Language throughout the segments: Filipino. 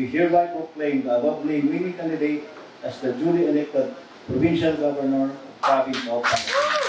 we hereby proclaim the above named winning candidate as the duly elected provincial governor of province of Pangasinan.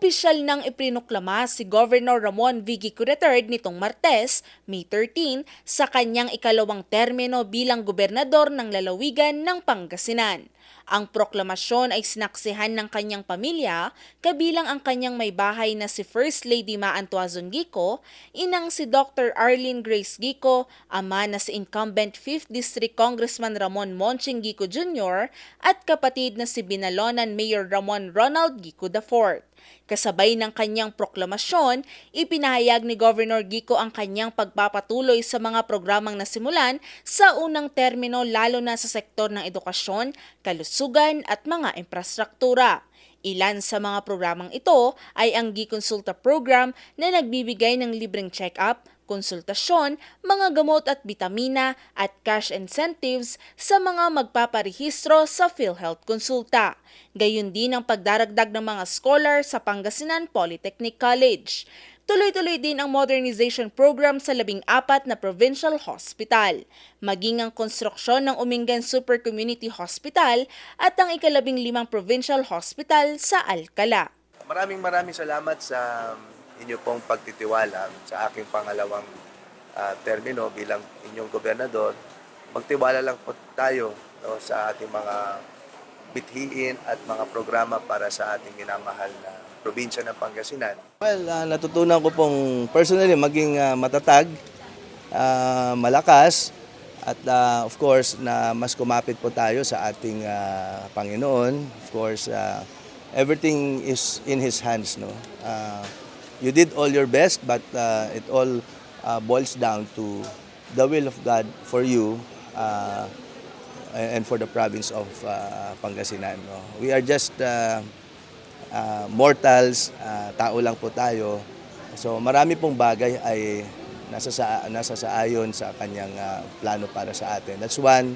Opisyal nang iprinuklama si Governor Ramon V. III nitong Martes, May 13, sa kanyang ikalawang termino bilang gobernador ng lalawigan ng Pangasinan. Ang proklamasyon ay sinaksihan ng kanyang pamilya, kabilang ang kanyang may bahay na si First Lady Ma Antuazon Gico, inang si Dr. Arlene Grace Gico, ama na si incumbent 5th District Congressman Ramon Monching Gico Jr., at kapatid na si Binalonan Mayor Ramon Ronald Gico IV. Kasabay ng kanyang proklamasyon, ipinahayag ni Governor Gico ang kanyang pagpapatuloy sa mga programang nasimulan sa unang termino lalo na sa sektor ng edukasyon, kalusugan at mga infrastruktura. Ilan sa mga programang ito ay ang Gikonsulta program na nagbibigay ng libreng check-up, konsultasyon, mga gamot at bitamina at cash incentives sa mga magpaparehistro sa PhilHealth Konsulta. Gayun din ang pagdaragdag ng mga scholar sa Pangasinan Polytechnic College. Tuloy-tuloy din ang modernization program sa labing apat na provincial hospital, maging ang konstruksyon ng Umingan Super Community Hospital at ang ikalabing limang provincial hospital sa Alcala. Maraming maraming salamat sa inyo pong pagtitiwala sa aking pangalawang ah, termino bilang inyong gobernador. Magtiwala lang po tayo no, sa ating mga bithiin at mga programa para sa ating minamahal na probinsya ng Pangasinan. Well, ah, natutunan ko pong personally maging ah, matatag, ah, malakas, at ah, of course na mas kumapit po tayo sa ating ah, Panginoon. Of course, ah, everything is in His hands. No? Ah, you did all your best, but ah, it all ah, boils down to the will of God for you ah, and for the province of ah, Pangasinan. No? We are just ah, uh, mortals, uh, tao lang po tayo. So marami pong bagay ay nasa sa nasa sa ayon sa kanyang uh, plano para sa atin. That's one.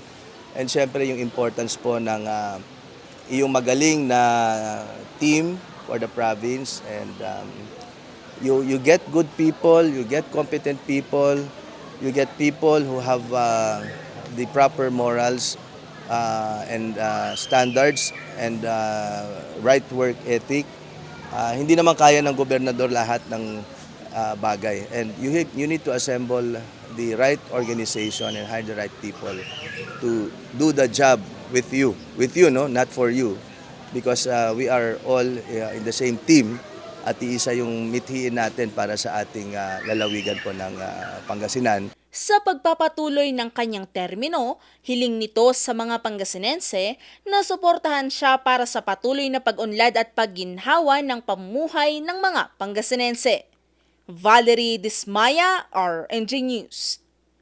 And syempre yung importance po ng uh, iyong magaling na team for the province and um, you you get good people, you get competent people, you get people who have uh, the proper morals uh, and uh, standards and uh, right work ethic. Uh, hindi naman kaya ng gobernador lahat ng uh, bagay. And you, you need to assemble the right organization and hire the right people to do the job with you. With you, no? Not for you. Because uh, we are all uh, in the same team at iisa yung mithiin natin para sa ating uh, lalawigan po ng uh, Pangasinan. Sa pagpapatuloy ng kanyang termino, hiling nito sa mga Pangasinense na suportahan siya para sa patuloy na pag-unlad at pagginhawa ng pamumuhay ng mga Pangasinense. Valerie Dismaya, RNG News.